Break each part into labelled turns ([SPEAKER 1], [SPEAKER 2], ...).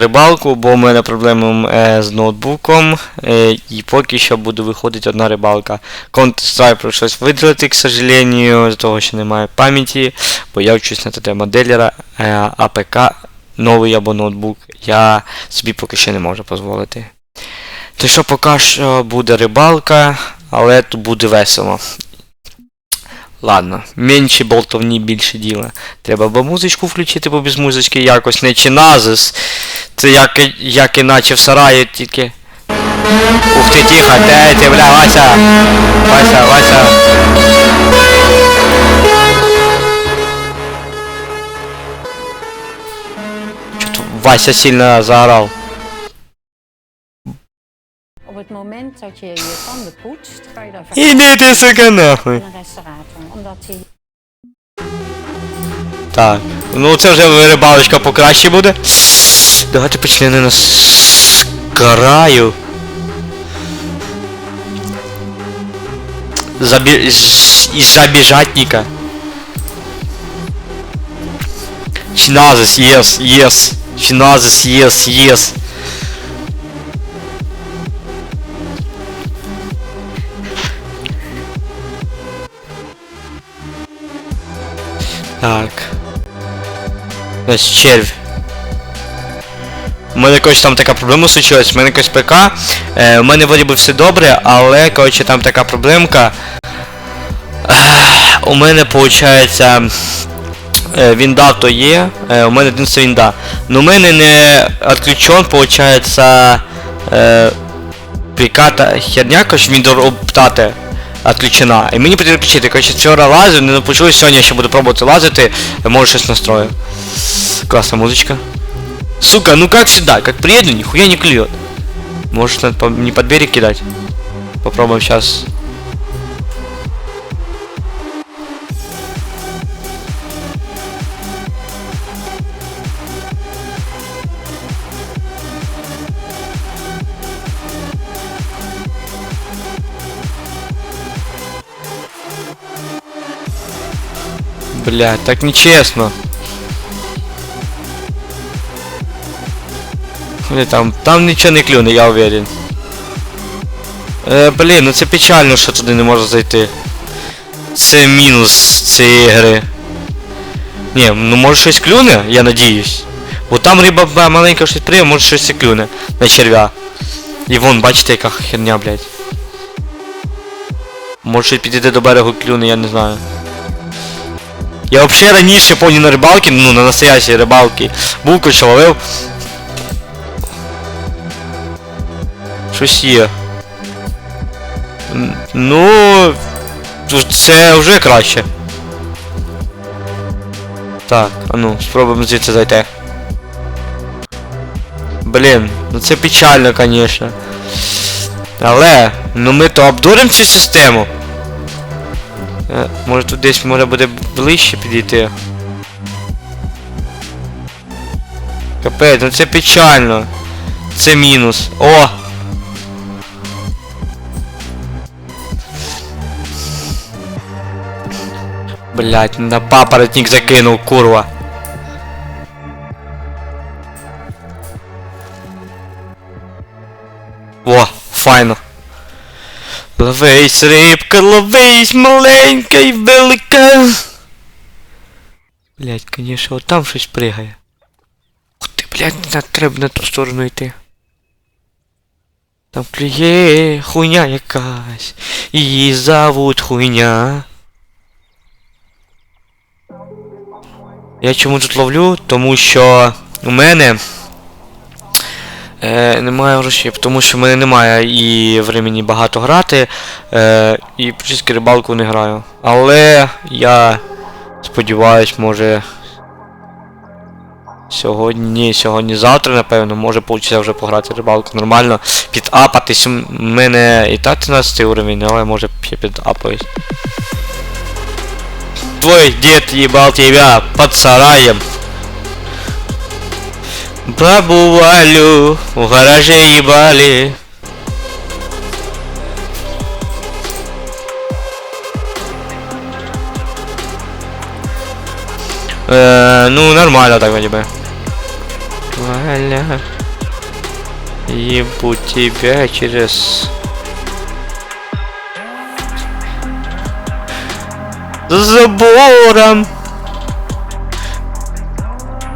[SPEAKER 1] рибалку, бо у мене проблеми е, з ноутбуком, е, і поки що буде виходити одна рибалка. Counter-Strike прийшлось видалити, к сожалению, з того, що немає пам'яті, бо я вчусь на ТТ моделера, е, АПК, новий або ноутбук, я собі поки що не можу дозволити. То що поки що буде рибалка, але тут буде весело. Ладно, менше болтовні, більше діла. Треба або музичку включити, бо без музички якось не чиназис. Це як, як іначе в сараї тільки. Ух ти, тихо, де ти, бля, Вася! Вася, Вася! Чё-то Вася сильно заорал.
[SPEAKER 2] Op het moment dat je je tanden poetst, ga je daar vaak
[SPEAKER 1] Іди ти, сука, нахуй.
[SPEAKER 2] naar een restaurator. Omdat hij
[SPEAKER 1] Так. Ну це вже рибалочка покраще буде. Давайте почнемо на с- краю. Забі... з- Із забіжатника. Чиназис, єс, єс. Чиназис, єс, єс. Так. Ось червь. У мене якось там така проблема случилась, у мене якось ПК. Е, у мене вроді би все добре, але коротше там така проблемка. У мене виходить. Е, вінда то є, е, у мене один вінда. Но у мене не відключен, виходить. Е, приката херня, коротше, він оптати відключена. І мені потрібно включити. Коротше, вчора лазив, не почули, сьогодні я ще буду пробувати лазити, може щось настрою. Классная музычка. Сука, ну как всегда, как приеду, нихуя не клюет. Может надо не под берег кидать? Попробуем сейчас. Блять, так нечестно. Блін, там, там нічого не клюне, я уверен. Е, блін, ну це печально, що туди не можна зайти. Це мінус цієї гри. Ні, ну може щось клюне, я надіюсь. Бо там риба маленька щось приє, може щось і клюне на черв'я. І вон, бачите, яка херня, блядь. Може щось підійде до берегу клюне, я не знаю. Я взагалі раніше повні на рибалки, ну на настоящій рибалки, був короче, ловив. Щось є. Ну, це вже краще. Так, а ну, спробуємо звідси зайти. Блін, ну це печально, конечно. Але, ну ми то обдуримо цю систему. Е, може тут десь може буде ближче підійти. Капець, ну це печально. Це мінус. О! Блять, на папоротник закинув, курва. О, файно. Ловись, рибка, ловись, маленька і велика. Блять, конечно, от там щось пригає. Ух ти, блять, не треба на ту сторону йти. Там клює хуйня якась. Її зовут хуйня. Я чому тут ловлю? Тому що у мене е, немає грошей, тому що в мене немає і времени багато грати. Е, і практично рибалку не граю. Але я сподіваюсь, може. Сьогодні, сьогодні завтра, напевно, може вийде вже пограти рибалку нормально. Підапатись. У мене і так 13 уровень, але може підапаюсь. Твой дед ебал тебя под сараем. Бабу Валю в гараже ебали. Э, ну, нормально так вроде бы. ля-ля. Ебу тебя через... забором.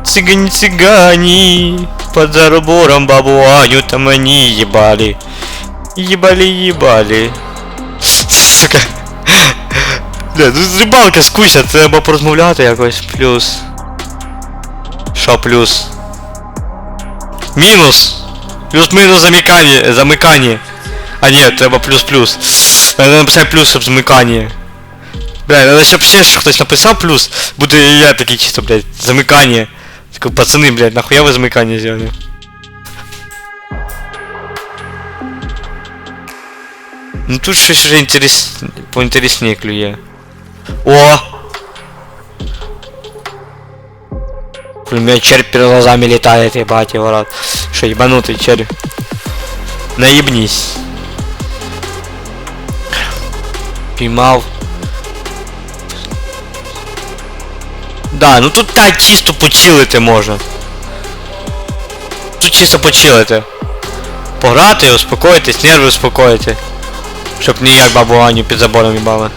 [SPEAKER 1] Цыгане, цыгане. Под забором бабу Аню там они ебали. Ебали, ебали. Сука. Бля, ну рибалка скучна, треба порозмовляти якось. Плюс. Що плюс? Мінус! Плюс-мінус замикання. замикання. А ні, треба плюс-плюс. Треба написати плюс, щоб замикання. Бля, треба щоб ще ж хтось написав плюс, буде і я такий чисто, блядь, замикання. Такой, пацани, блядь, нахуя ви замикання зробили? Ну тут щось вже інтерес... поінтересніше клює. О! У меня червь перед глазами летает, ебать его рад. Что, ебанутый червь? Наебнись. Піймав. Да, ну тут так чисто почилити можна. Тут чисто почилити. Пограти, успокоїтись, нерви успокоїти. Щоб ніяк бабу Аню під забором їбали.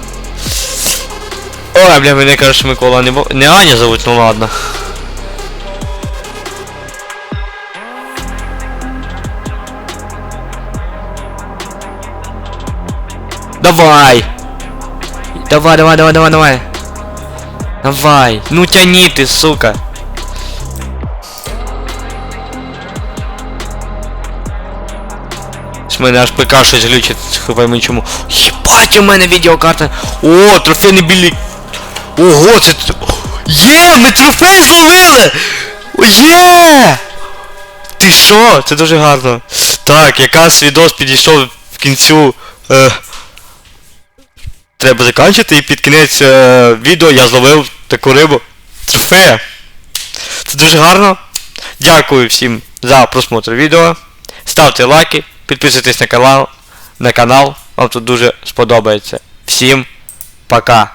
[SPEAKER 1] Ой, бля, мене короче Микола не, бо- не Аня зовут, ну ладно. Давай! Давай, давай, давай, давай, давай! Давай! Ну тяни ты, сука! З мене аж ПК щось глючить, пойми чому. Єбать, у мене відеокарта. О, трофейний білік. Ого, це... Є, ми трофей зловили! Є! Ти що? Це дуже гарно. Так, якраз відос підійшов в кінцю. Е, треба закінчити і під кінець е, відео я зловив таку рибу. Трофея. Це дуже гарно. Дякую всім за просмотр відео. Ставте лайки, підписуйтесь на канал. На канал. Вам тут дуже сподобається. Всім пока.